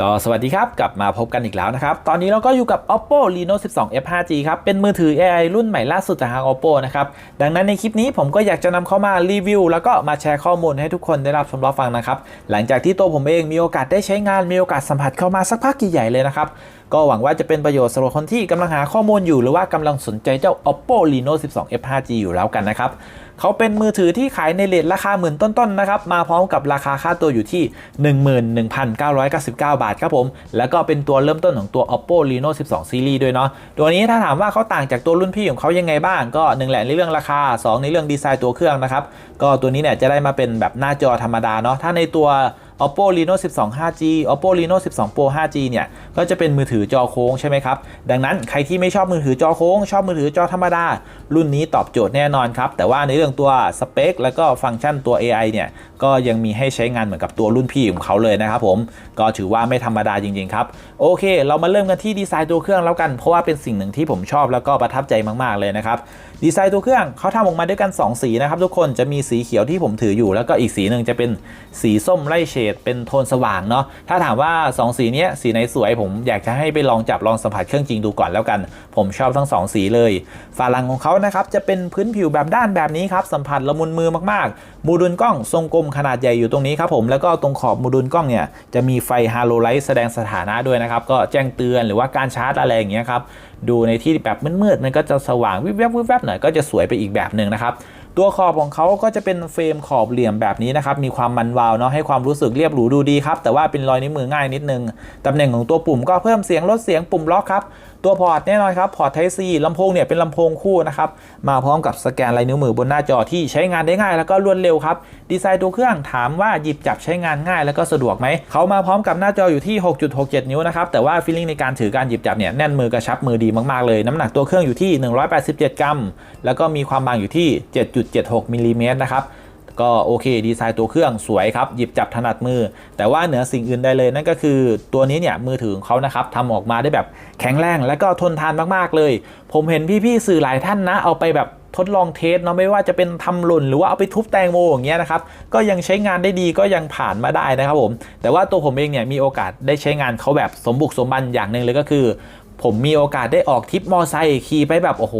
ก็สวัสดีครับ กลับมาพบกันอีกแล้วนะครับ ตอนนี้เราก็อยู่กับ oppo reno 12 f 5g ครับ เป็นมือถือ AI รุ่นใหม่ล่าสุดจากทาง oppo นะครับ ดังนั้นในคลิปนี้ผมก็อยากจะนำเข้ามารีวิว แล้วก็มาแชร์ข้อมูลให้ทุกคนได้รับชมรับฟังนะครับ หลังจากที่ตัวผมเองมีโอกาสได้ใช้งานมีโอกาสสัมผัสเข้ามาสักพักใหญ่เลยนะครับ ก็หวังว่าจะเป็นประโยชน์สำหรับคนที่กำลังหาข้อมูลอยู่หรือว่ากำลังสนใจเจ้า oppo reno 12 f 5g อยู่แล้วกันนะครับเขาเป็นมือถือที่ขายในเลทราคาหมื่นต้นๆนะครับมาพร้อมกับราคาค่าตัวอยู่ที่ 11,999 บาทครับผม แล้วก็เป็นตัวเริ่มต้นของตัว oppo reno 12 series ด้วยเนาะตัวนี้ถ้าถามว่าเขาต่างจากตัวรุ่นพี่ของเขายังไงบ้างก็หนึ่งแหละในเรื่องราคา 2 ในเรื่องดีไซน์ตัวเครื่องนะครับก็ตัวนี้เนี่ยจะได้มาเป็นแบบหน้าจอธรรมดาเนาะถ้าในตัว oppo reno 12 5g oppo reno 12 pro 5g เนี่ยก็จะเป็นมือถือจอโค้งใช่ไหมครับ ดังนั้นใครที่ไม่ชอบมือถือจอโค้ง ชอบมือถือจอธรรมดา รุ่นนี้ตอบโจทย์แน่นอนครับ แต่ว่าในเรื่องตัวสเปค แล้วก็ฟังก์ชันตัว AI เนี่ย ก็ยังมีให้ใช้งานเหมือนกับตัวรุ่นพี่ของเขาเลยนะครับผม ก็ถือว่าไม่ธรรมดาจริงๆครับ โอเค เรามาเริ่มกันที่ดีไซน์ตัวเครื่องแล้วกัน เพราะว่าเป็นสิ่งหนึ่งที่ผมชอบแล้วก็ประทับใจมากๆเลยนะครับ ดีไซน์ตัวเครื่องเขาทำออกมาด้วยกัน 2 สีนะครับทุกคน จะมีสีเขียวที่ผมถืออยู่ แล้วก็อีกสีหนึ่งจะเป็นสีส้มไล่เฉด เป็นโทนสว่างเนาะ ถ้าถามว่า 2 สีนี้สีไหนสวยผมอยากจะให้ไปลองจับลองสัมผัสเครื่องจริงดูก่อนแล้วกัน ผมชอบทั้ง2สีเลยฝาหลังของเขานะครับจะเป็นพื้นผิวแบบด้านแบบนี้ครับสัมผัสละมุนมือมากๆโมดูลกล้องทรงกลมขนาดใหญ่อยู่ตรงนี้ครับผมแล้วก็ตรงขอบโมดูลกล้องเนี่ยจะมีไฟฮาโลไลท์แสดงสถานะด้วยนะครับก็แจ้งเตือนหรือว่าการชาร์จอะไรอย่างเงี้ยครับดูในที่แบบมืดๆมันก็จะสว่างวิบแวบวิบแวบหน่อยก็จะสวยไปอีกแบบหนึ่งนะครับ ตัวขอบของเขาก็จะเป็นเฟรมขอบเหลี่ยมแบบนี้นะครับ มีความมันวาวเนาะให้ความรู้สึกเรียบหรูดูดีครับ แต่ว่าเป็นรอยนิ้วมือง่ายนิดนึง ตำแหน่งของตัวปุ่มก็เพิ่มเสียงลดเสียงปุ่มล็อกครับ ตัวพอร์ตแน่นอนครับพอร์ต Type C ลำโพงเนี่ยเป็นลำโพงคู่นะครับมาพร้อมกับสแกนลายนิ้วมือบนหน้าจอที่ใช้งานได้ง่ายแล้วก็รวดเร็วครับดีไซน์ตัวเครื่องถามว่าหยิบจับใช้งานง่ายแล้วก็สะดวกไหมเขามาพร้อมกับหน้าจออยู่ที่ 6.67 นิ้วนะครับแต่ว่าฟีลลิ่งในการถือการหยิบจับเนี่ยแน่นมือกระชับมือดีมากๆเลย น้ำหนักตัวเครื่องอยู่ที่ 187 กรัม แล้วก็มีความบางอยู่ที่ 7.76มิลลิเมตรนะครับ ก็โอเคดีไซน์ตัวเครื่องสวยครับ หยิบจับถนัดมือ แต่ว่าเหนือสิ่งอื่นใดเลยนั่นก็คือตัวนี้เนี่ยมือถือของเขานะครับทำออกมาได้แบบแข็งแรงและก็ทนทานมากๆเลย ผมเห็นพี่ๆสื่อหลายท่านนะ เอาไปแบบทดลองเทสเนาะไม่ว่าจะเป็นทำหล่นหรือว่าเอาไปทุบแตงโมอย่างเงี้ยนะครับก็ยังใช้งานได้ดีก็ยังผ่านมาได้นะครับผมแต่ว่าตัวผมเองเนี่ยมีโอกาสได้ใช้งานเขาแบบสมบุกสมบันอย่างหนึ่งเลยก็คือ ผมมีโอกาสได้ออกทริปมอไซค์ขี่ไปแบบโอ้โห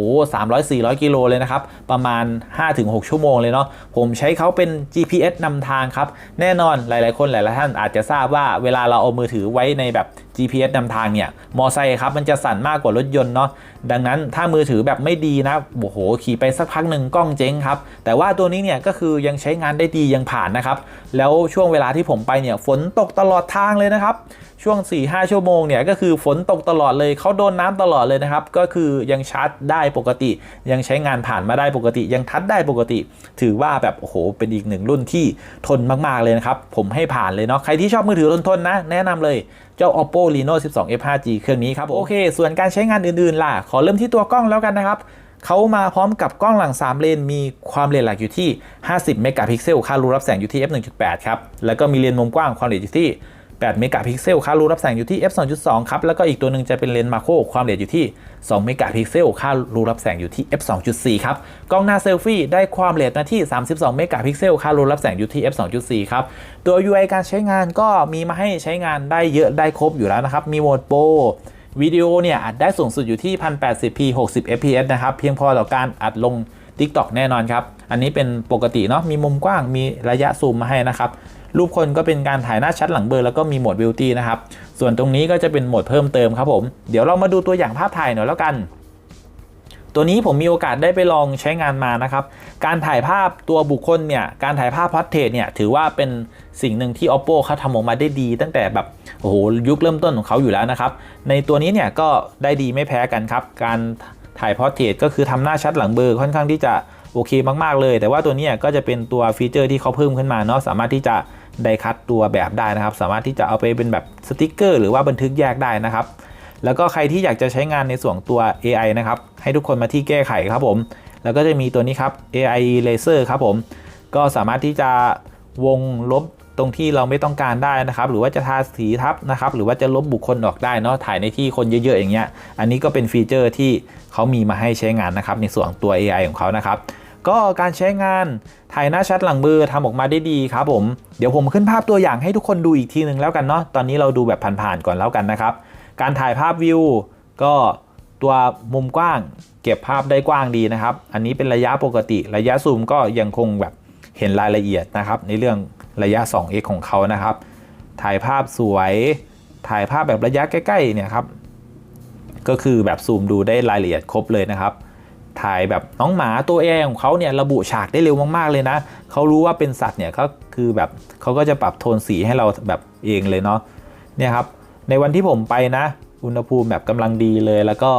300-400 กิโลเลยนะครับ ประมาณ 5-6 ชั่วโมงเลยเนาะผมใช้เขาเป็น GPS นำทางครับ แน่นอนหลายๆ คนหลายๆท่านอาจจะทราบว่าเวลาเราเอามือถือไว้ในแบบ GPS นำทางเนี่ยมอไซค์ครับมันจะสั่นมากกว่ารถยนต์เนาะ ดังนั้นถ้ามือถือแบบไม่ดีนะโอ้โหขี่ไปสักพักหนึ่งกล้องเจ๊งครับ แต่ว่าตัวนี้เนี่ยก็คือยังใช้งานได้ดียังผ่านนะครับ แล้วช่วงเวลาที่ผมไปเนี่ยฝนตกตลอดทางเลยนะครับ ช่วง 4-5 ชั่วโมงเนี่ยก็คือฝนตกตลอดเลยเขาโดนน้ำตลอดเลยนะครับ ก็คือยังชาร์จได้ปกติ ยังใช้งานผ่านมาได้ปกติ ยังทัดได้ปกติ ถือว่าแบบโอ้โหเป็นอีกหนึ่งรุ่นที่ทนมากๆเลยนะครับผมให้ผ่านเลยเนาะใครที่ชอบมือถือทนๆนะ แนะนำเลย จ้า oppo reno 12 f 5g เครื่องนี้ครับโอเค ส่วนการใช้งานอื่นๆล่ะ ขอเริ่มที่ตัวกล้องแล้วกันนะครับเขามาพร้อมกับกล้องหลัง 3 เลน มีความเลนหลักอยู่ที่ 50 เมกะพิกเซล ค่ารูรับแสงอยู่ที่ f 1.8 ครับ แล้วก็มีเลนมุมกว้างความละเอียดอยู่ที่ 8 เมกะพิกเซลค่ารูรับแสงอยู่ที่ f 2.2 ครับ แล้วก็อีกตัวหนึ่งจะเป็นเลนส์มาโครความละเอียดอยู่ที่ 2 เมกะพิกเซลค่ารูรับแสงอยู่ที่ f 2.4 ครับ กล้องหน้าเซลฟี่ได้ความละเอียดมาที่ 32 เมกะพิกเซลค่ารูรับแสงอยู่ที่ f 2.4 ครับตัว UI การใช้งานก็มีมาให้ใช้งานได้เยอะได้ครบอยู่แล้วนะครับ มีโหมดโปรวิดีโอเนี่ยอัดได้สูงสุดอยู่ที่ 1080p 60 fps นะครับ เพียงพอต่อการอัดลง TikTok แน่นอนครับ อันนี้เป็นปกติเนาะมีมุมกว้างมีระยะซูมมาให้นะครับ รูปคนก็เป็นการถ่ายหน้าชัดหลังเบลอแล้วก็มีโหมด Beauty นะครับ ส่วนตรงนี้ก็จะเป็นโหมดเพิ่มเติมครับผม เดี๋ยวเรามาดูตัวอย่างภาพถ่ายหน่อยแล้วกัน ตัวนี้ผมมีโอกาสได้ไปลองใช้งานมานะครับ การถ่ายภาพตัวบุคคลเนี่ยการถ่ายภาพพอร์เทรตเนี่ยถือว่าเป็นสิ่งหนึ่งที่ oppo เขาทำออกมาได้ดี ตั้งแต่แบบโอ้โหยุคเริ่มต้นของเขาอยู่แล้วนะครับ ในตัวนี้เนี่ยก็ได้ดีไม่แพ้กันครับ การถ่ายพอร์เทรตก็คือทำหน้าชัดหลังเบลอค่อนข้างที่จะ โอเคมากๆเลย แต่ว่าตัวนี้ก็จะเป็นตัวฟีเจอร์ที่เขาเพิ่มขึ้นมาเนาะสามารถที่จะได้คัดตัวแบบได้นะครับ สามารถที่จะเอาไปเป็นแบบสติกเกอร์หรือว่าบันทึกแยกได้นะครับ แล้วก็ใครที่อยากจะใช้งานในส่วนตัว AI นะครับ ให้ทุกคนมาที่แก้ไขครับผม แล้วก็จะมีตัวนี้ครับ AI Laser ครับผม ก็สามารถที่จะวงลบตรงที่เราไม่ต้องการได้นะครับ หรือว่าจะทาสีทับนะครับ หรือว่าจะลบบุคคลออกได้เนาะ ถ่ายในที่คนเยอะๆอย่างเงี้ย อันนี้ก็เป็นฟีเจอร์ที่เขามีมาให้ใช้งานนะครับในส่วนตัว AI ของเขานะครับ ก็การใช้งานถ่ายหน้าชัดหลังมือทำออกมาได้ดีครับผม เดี๋ยวผมขึ้นภาพตัวอย่างให้ทุกคนดูอีกทีหนึ่งแล้วกันเนาะ ตอนนี้เราดูแบบผ่านๆก่อนแล้วกันนะครับ การถ่ายภาพวิว ก็ตัวมุมกว้าง เก็บภาพได้กว้างดีนะครับ อันนี้เป็นระยะปกติ ระยะซูมก็ยังคงแบบเห็นรายละเอียดนะครับ ในเรื่องระยะ 2x ของเขานะครับ ถ่ายภาพสวย ถ่ายภาพแบบระยะใกล้ๆเนี่ยครับ ก็คือแบบซูมดูได้รายละเอียดครบเลยนะครับ ถ่ายแบบน้องหมาตัวเองของเขาเนี่ยระบุฉากได้เร็วมากๆเลยนะเขารู้ว่าเป็นสัตว์เนี่ยก็คือแบบเขาก็จะปรับโทนสีให้เราแบบเองเลยเนาะเนี่ยครับในวันที่ผมไปนะ อุณหภูมิแบบกำลังดีเลย แล้วก็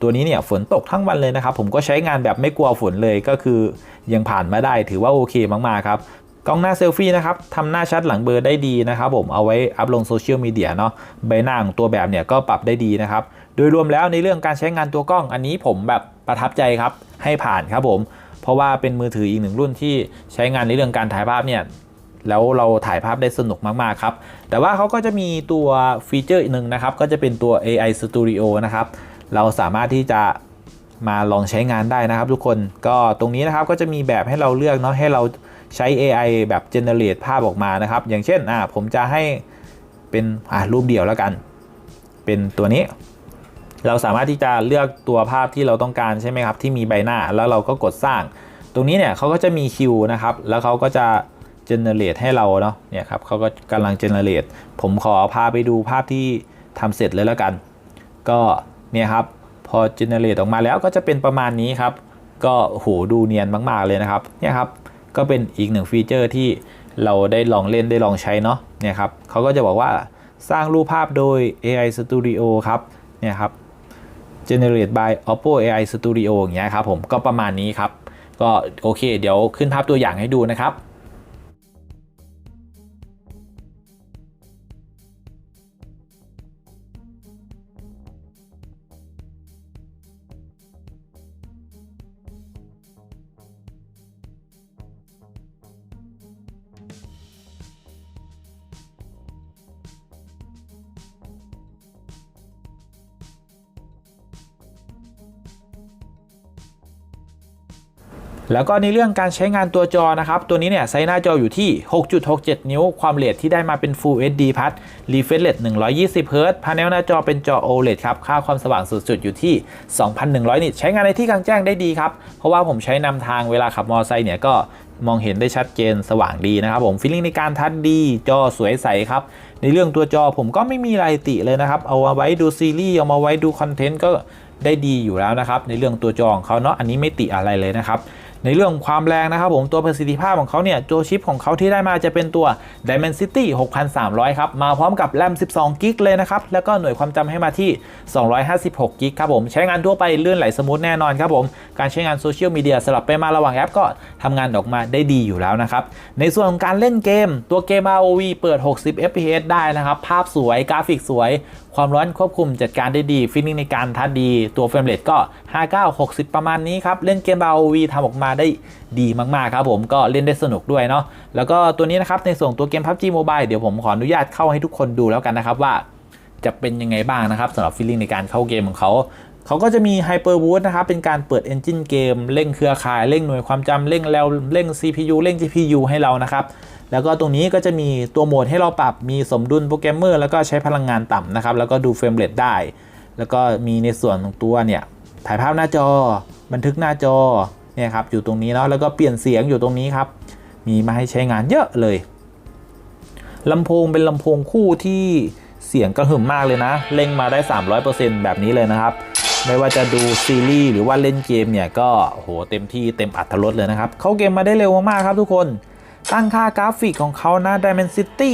ตัวนี้เนี่ยฝนตกทั้งวันเลยนะครับ ผมก็ใช้งานแบบไม่กลัวฝนเลยก็คือยังผ่านมาได้ถือว่าโอเคมากๆครับกล้องหน้าเซลฟี่นะครับทำหน้าชัดหลังเบอร์ได้ดีนะครับผมเอาไว้อัพลงโซเชียลมีเดียเนาะใบหน้าของตัวแบบเนี่ยก็ปรับได้ดีนะครับ โดยรวมแล้วในเรื่องการใช้งานตัวกล้องอันนี้ผมแบบประทับใจครับให้ผ่านครับผม เพราะว่าเป็นมือถืออีกหนึ่งรุ่นที่ใช้งานในเรื่องการถ่ายภาพเนี่ยแล้วเราถ่ายภาพได้สนุกมากๆครับ แต่ว่าเขาก็จะมีตัวฟีเจอร์อีกหนึ่งนะครับ ก็จะเป็นตัว AI Studio นะครับ เราสามารถที่จะมาลองใช้งานได้นะครับ ทุกคน ก็ตรงนี้นะครับก็จะมีแบบให้เราเลือกเนาะ ให้เราใช้ AI แบบ generate ภาพออกมานะครับ อย่างเช่น อ่า ผมจะให้เป็น อ่ารูปเดี่ยวแล้วกัน เป็นตัวนี้ เราสามารถที่จะเลือกตัวภาพที่เราต้องการใช่ไหมครับที่มีใบหน้าแล้วเราก็กดสร้าง ตรงนี้เนี่ยเขาก็จะมีคิวนะครับแล้วเขาก็จะ generate ให้เราเนาะเนี่ยครับเขาก็กำลัง generate ผมขอพาไปดูภาพที่ทำเสร็จเลยแล้วกัน ก็เนี่ยครับพอ generate ออกมาแล้วก็จะเป็นประมาณนี้ครับ ก็โหดูเนียนมาก ๆ เลยนะครับเนี่ยครับก็เป็นอีกหนึ่งฟีเจอร์ที่เราได้ลองเล่นได้ลองใช้เนาะเนี่ยครับเขาก็จะบอกว่าสร้างรูปภาพโดย AI Studio ครับเนี่ยครับ generate by Oppo AI Studio อย่างเงี้ยครับผมก็ประมาณนี้ครับ ก็โอเค เดี๋ยวขึ้นภาพตัวอย่างให้ดูนะครับ แล้วก็ในเรื่องการใช้งานตัวจอนะครับ ตัวนี้เนี่ยไซส์หน้าจออยู่ที่ 6.67 นิ้ว ความเรทที่ได้มาเป็น Full HD Plus Refresh Rate 120 Hz พาเนลหน้าจอเป็นจอ OLED ครับ ค่าความสว่างสูงสุดอยู่ที่ 2,100 นิต ใช้งานในที่กลางแจ้งได้ดีครับ เพราะว่าผมใช้นำทางเวลาขับมอเตอร์ไซค์เนี่ยก็มองเห็นได้ชัดเจนสว่างดีนะครับผมฟีลลิ่งในการทัชดี จอสวยใสครับ ในเรื่องตัวจอผมก็ไม่มีอะไรติเลยนะครับ เอามาไว้ดูซีรีส์เอามาไว้ดูคอนเทนต์ก็ได้ดีอยู่แล้วนะครับ ในเรื่องตัวจอของเขาเนาะอันนี้ไม่ติอะไรเลยนะครับ ในเรื่องความแรงนะครับผมตัวประสิทธิภาพของเขาเนี่ยตัวชิปของเขาที่ได้มาจะเป็นตัว Dimensity 6300 ครับ มาพร้อมกับแรม 12 กิกเลยนะครับ แล้วก็หน่วยความจำให้มาที่ 256 กิกครับผม ใช้งานทั่วไปลื่นไหลสมูทแน่นอนครับผม การใช้งานโซเชียลมีเดียสลับไปมาระหว่างแอปก็ทำงานออกมาได้ดีอยู่แล้วนะครับ ในส่วนของการเล่นเกม ตัวเกม ROV เปิด 60 fps ได้นะครับ ภาพสวยกราฟิกสวยความร้อนควบคุมจัดการได้ดีฟิลลิ่งในการทัดดีตัวเฟรมเรทก็ 59 60 ประมาณนี้ครับ เล่นเกม ROV ทำออกมาได้ดีมากๆครับผมก็เล่นได้สนุกด้วยเนาะแล้วก็ตัวนี้นะครับในส่วนตัวเกม PUBG Mobile เดี๋ยวผมขออนุญาตเข้าให้ทุกคนดูแล้วกันนะครับว่าจะเป็นยังไงบ้างนะครับสำหรับฟีลลิ่งในการเข้าเกมของเขาเขาก็จะมี Hyper Boost นะครับ เป็นการเปิด Engine เกม เร่งเครือข่าย เร่งหน่วยความจำเร่งแล้วเร่ง CPU เร่ง GPU ให้เรานะครับ แล้วก็ตรงนี้ก็จะมีตัวโหมดให้เราปรับมีสมดุลโปรแกรมเมอร์แล้วก็ใช้พลังงานต่ำนะครับ แล้วก็ดูเฟรมเรทได้ แล้วก็มีในส่วนของตัวเนี่ยถ่ายภาพหน้าจอ บันทึกหน้าจอเนี่ยครับอยู่ตรงนี้เนาะแล้วก็เปลี่ยนเสียงอยู่ตรงนี้ครับ มีมาให้ใช้งานเยอะเลยลำโพงเป็นลำโพงคู่ที่เสียงกระหึ่มมากเลยนะ เล่งมาได้ 300%แบบนี้เลยนะครับ ไม่ว่าจะดูซีรีส์หรือว่าเล่นเกมเนี่ยก็โหเต็มที่เต็มอัตรถรสเลยนะครับ เข้าเกมมาได้เร็วมากๆครับทุกคน ตั้งค่ากราฟิกของเขานะ Dimensity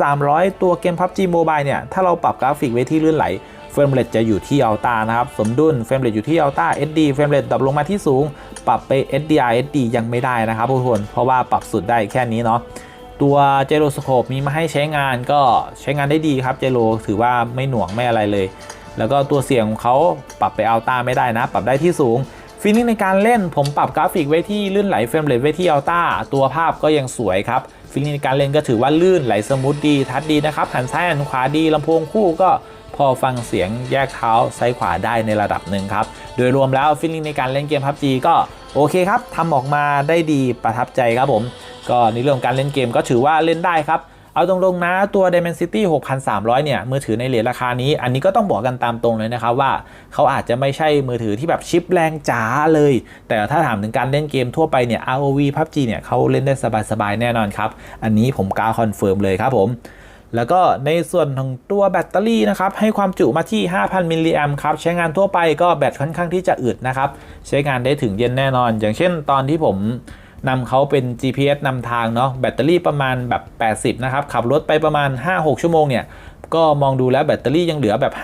6300 ตัวเกม PUBG Mobile เนี่ย ถ้าเราปรับกราฟิกไว้ที่ลื่นไหลเฟรมเรทจะอยู่ที่อัลต้านะครับ สมดุลเฟรมเรทอยู่ที่อัลต้า SD เฟรมเรทดรอปลงมาที่สูง ปรับไป SDR SD ยังไม่ได้นะครับทุกคนเพราะว่าปรับสุดได้แค่นี้เนาะตัวเจโรสโคปมีมาให้ใช้งานก็ใช้งานได้ดีครับเจโรถือว่าไม่หน่วงไม่อะไรเลย แล้วก็ตัวเสียงของเขาปรับไปอัลต้าไม่ได้นะ ปรับได้ที่สูง ฟีลิ่งในการเล่นผมปรับกราฟิกไว้ที่ลื่นไหลเฟรมเรทไว้ที่อัลต้าตัวภาพก็ยังสวยครับฟีลิ่งในการเล่นก็ถือว่าลื่นไหลสมูทดีทัดดีนะครับหันซ้ายหันขวาดีลำโพงคู่ก็พอฟังเสียงแยกเท้าซ้ายขวาได้ในระดับหนึ่งครับ โดยรวมแล้วฟีลลิ่งในการเล่นเกม PUBG ก็โอเคครับทำออกมาได้ดีประทับใจครับผม ก็ในเรื่องการเล่นเกมก็ถือว่าเล่นได้ครับ เอาตรงๆนะตัว Dimensity 6300 เนี่ย มือถือในเหรียญราคานี้ อันนี้ก็ต้องบอกกันตามตรงเลยนะครับว่าเขาอาจจะไม่ใช่มือถือที่แบบชิปแรงจ๋าเลย แต่ถ้าถามถึงการเล่นเกมทั่วไปเนี่ย ROV PUBG เนี่ยเขาเล่นได้สบายๆแน่นอนครับ อันนี้ผมกล้าคอนเฟิร์มเลยครับผมแล้วก็ในส่วนของตัวแบตเตอรี่นะครับ ให้ความจุมาที่ 5,000 มิลลิแอมครับ ใช้งานทั่วไปก็แบตค่อนข้างที่จะอึดนะครับ ใช้งานได้ถึงเย็นแน่นอน อย่างเช่นตอนที่ผม นำเขาเป็น GPS นำทางเนาะแบตเตอรี่ประมาณแบบ 80 นะครับ ขับรถไปประมาณ 5-6 ชั่วโมงเนี่ยก็มองดูแล้วแบตเตอรี่ยังเหลือแบบ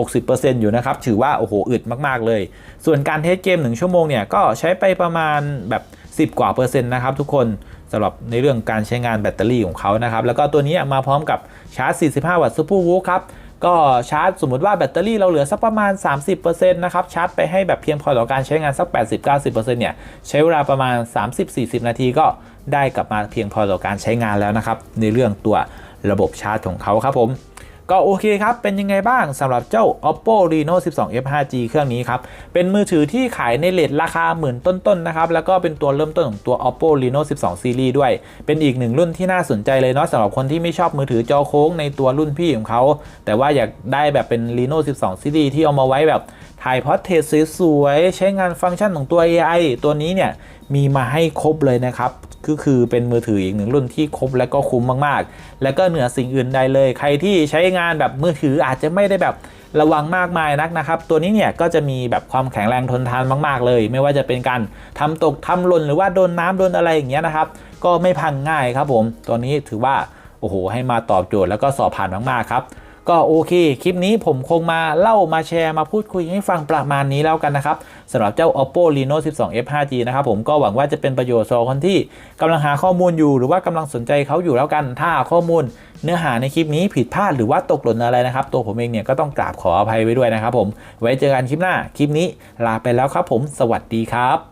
50-60%อยู่นะครับ ถือว่า โอ้โห อึดมาก ๆ เลย ส่วนการเทสเกม 1 ชั่วโมงเนี่ย ก็ใช้ไปประมาณแบบ 10 กว่าเปอร์เซ็นต์นะครับทุกคนสำหรับในเรื่องการใช้งานแบตเตอรี่ของเขานะครับ แล้วก็ตัวนี้มาพร้อมกับชาร์จ 45 วัตต์ซูเปอร์วูครับ ก็ชาร์จสมมุติว่าแบตเตอรี่เราเหลือสักประมาณ 30%นะครับชาร์จไปให้แบบเพียงพอต่อการใช้งานสัก 80-90%เนี่ยใช้เวลาประมาณ 30-40 นาทีก็ได้กลับมาเพียงพอต่อการใช้งานแล้วนะครับในเรื่องตัวระบบชาร์จของเขาครับผม ก็โอเคครับ เป็นยังไงบ้างสำหรับเจ้า oppo reno 12 f 5g เครื่องนี้ครับ เป็นมือถือที่ขายในเลทราคาหมื่นต้นๆนะครับ แล้วก็เป็นตัวเริ่มต้นของตัว oppo reno 12 series ด้วย เป็นอีกหนึ่งรุ่นที่น่าสนใจเลยเนาะสำหรับคนที่ไม่ชอบมือถือจอโค้งในตัวรุ่นพี่ของเขา แต่ว่าอยากได้แบบเป็น reno 12 series ที่เอามาไว้แบบถ่ายพอร์เทรตสวยๆใช้งานฟังก์ชันของตัว AI ตัวนี้เนี่ย มีมาให้ครบเลยนะครับ ก็คือเป็นมือถืออีกหนึ่งรุ่นที่ครบและก็คุ้มมากๆ แล้วก็เหนือสิ่งอื่นใดเลย ใครที่ใช้งานแบบมือถืออาจจะไม่ได้แบบระวังมากมายนักนะครับ ตัวนี้เนี่ยก็จะมีแบบความแข็งแรงทนทานมาก ๆ เลย ไม่ว่าจะเป็นการทำตกทำหล่นหรือว่าโดนน้ำโดนอะไรอย่างเงี้ยนะครับ ก็ไม่พังง่ายครับผม ตัวนี้ถือว่าโอ้โหให้มาตอบโจทย์แล้วก็สอบผ่านมากๆครับ ก็โอเค คลิปนี้ผมคงมาเล่ามาแชร์มาพูดคุยให้ฟังประมาณนี้แล้วกันนะครับสำหรับเจ้า oppo reno 12 f 5g นะครับผมก็หวังว่าจะเป็นประโยชน์สำหรับคนที่กำลังหาข้อมูลอยู่หรือว่ากำลังสนใจเขาอยู่แล้วกัน ถ้าข้อมูลเนื้อหาในคลิปนี้ผิดพลาดหรือว่าตกหล่นอะไรนะครับ ตัวผมเองเนี่ยก็ต้องกราบขออภัยไว้ด้วยนะครับผมไว้เจอกันคลิปหน้าคลิปนี้ลาไปแล้วครับผม สวัสดีครับ